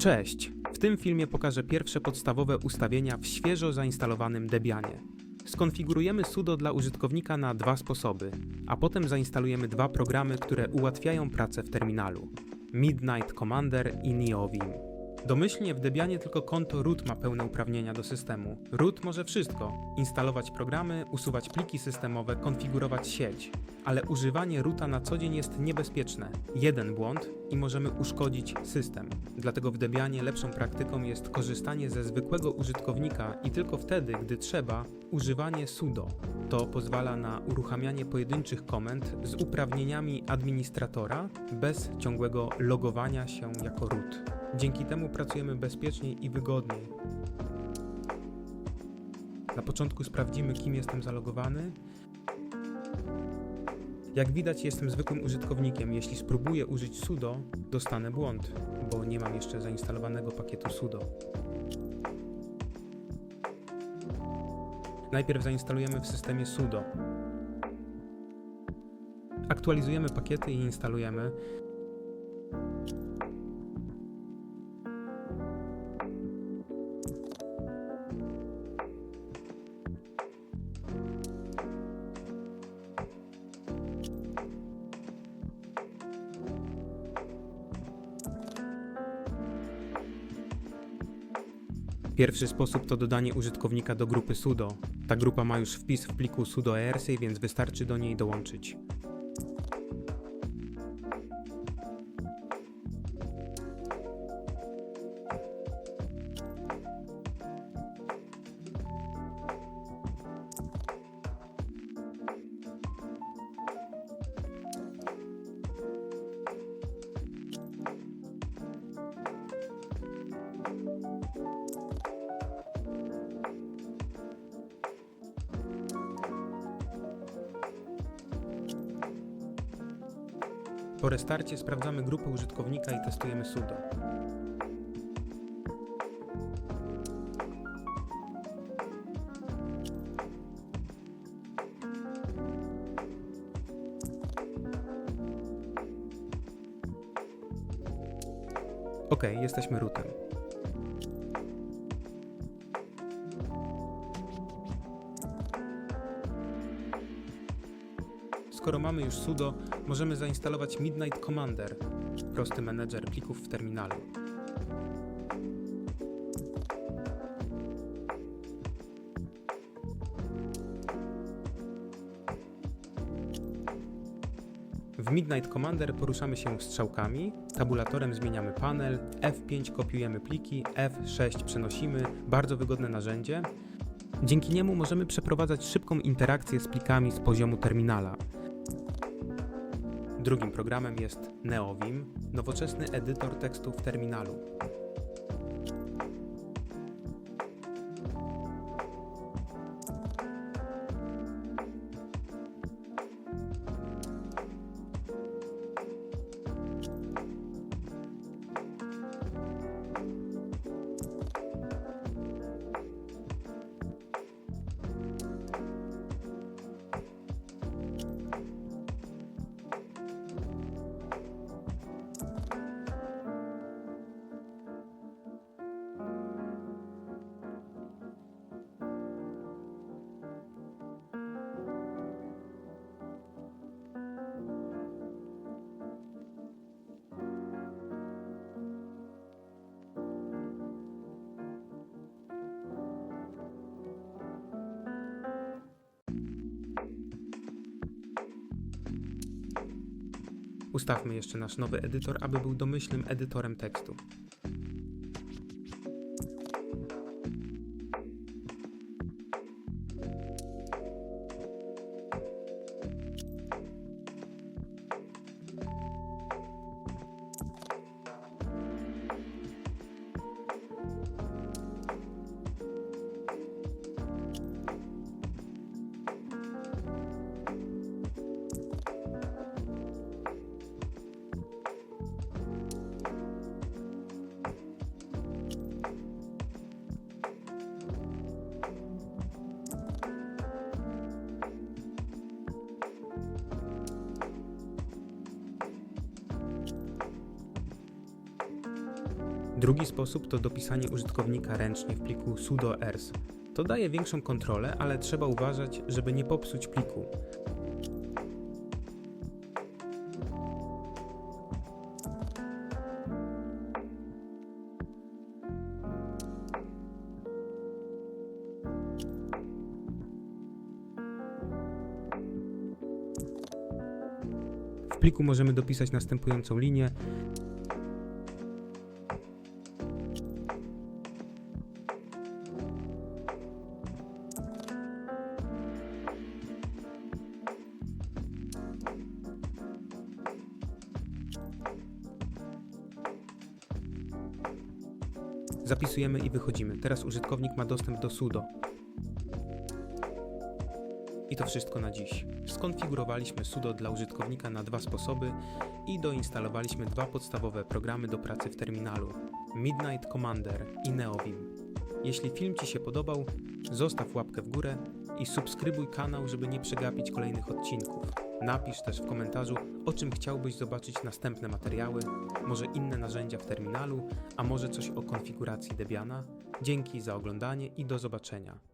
Cześć! W tym filmie pokażę pierwsze podstawowe ustawienia w świeżo zainstalowanym Debianie. Skonfigurujemy sudo dla użytkownika na dwa sposoby, a potem zainstalujemy dwa programy, które ułatwiają pracę w terminalu. Midnight Commander i NeoVim. Domyślnie w Debianie tylko konto root ma pełne uprawnienia do systemu. Root może wszystko: instalować programy, usuwać pliki systemowe, konfigurować sieć. Ale używanie roota na co dzień jest niebezpieczne. Jeden błąd i możemy uszkodzić system. Dlatego w Debianie lepszą praktyką jest korzystanie ze zwykłego użytkownika i tylko wtedy, gdy trzeba, używanie sudo. To pozwala na uruchamianie pojedynczych komend z uprawnieniami administratora bez ciągłego logowania się jako root. Dzięki temu pracujemy bezpieczniej i wygodniej. Na początku sprawdzimy, kim jestem zalogowany. Jak widać, jestem zwykłym użytkownikiem. Jeśli spróbuję użyć sudo, dostanę błąd, bo nie mam jeszcze zainstalowanego pakietu sudo. Najpierw zainstalujemy w systemie sudo. Aktualizujemy pakiety i instalujemy. Pierwszy sposób to dodanie użytkownika do grupy sudo. Ta grupa ma już wpis w pliku sudo ERC, więc wystarczy do niej dołączyć. Po restarcie sprawdzamy grupę użytkownika i testujemy sudo. Ok, jesteśmy rootem. Skoro mamy już sudo, możemy zainstalować Midnight Commander, prosty menedżer plików w terminalu. W Midnight Commander poruszamy się strzałkami, tabulatorem zmieniamy panel, F5 kopiujemy pliki, F6 przenosimy, bardzo wygodne narzędzie. Dzięki niemu możemy przeprowadzać szybką interakcję z plikami z poziomu terminala. Drugim programem jest NeoVim, nowoczesny edytor tekstu w terminalu. Ustawmy jeszcze nasz nowy edytor, aby był domyślnym edytorem tekstu. Drugi sposób to dopisanie użytkownika ręcznie w pliku sudo ers. To daje większą kontrolę, ale trzeba uważać, żeby nie popsuć pliku. W pliku możemy dopisać następującą linię. Zapisujemy i wychodzimy. Teraz użytkownik ma dostęp do sudo. I to wszystko na dziś. Skonfigurowaliśmy sudo dla użytkownika na dwa sposoby i doinstalowaliśmy dwa podstawowe programy do pracy w terminalu: Midnight Commander i Neovim. Jeśli film Ci się podobał, zostaw łapkę w górę i subskrybuj kanał, żeby nie przegapić kolejnych odcinków. Napisz też w komentarzu, o czym chciałbyś zobaczyć następne materiały, może inne narzędzia w terminalu, a może coś o konfiguracji Debiana. Dzięki za oglądanie i do zobaczenia.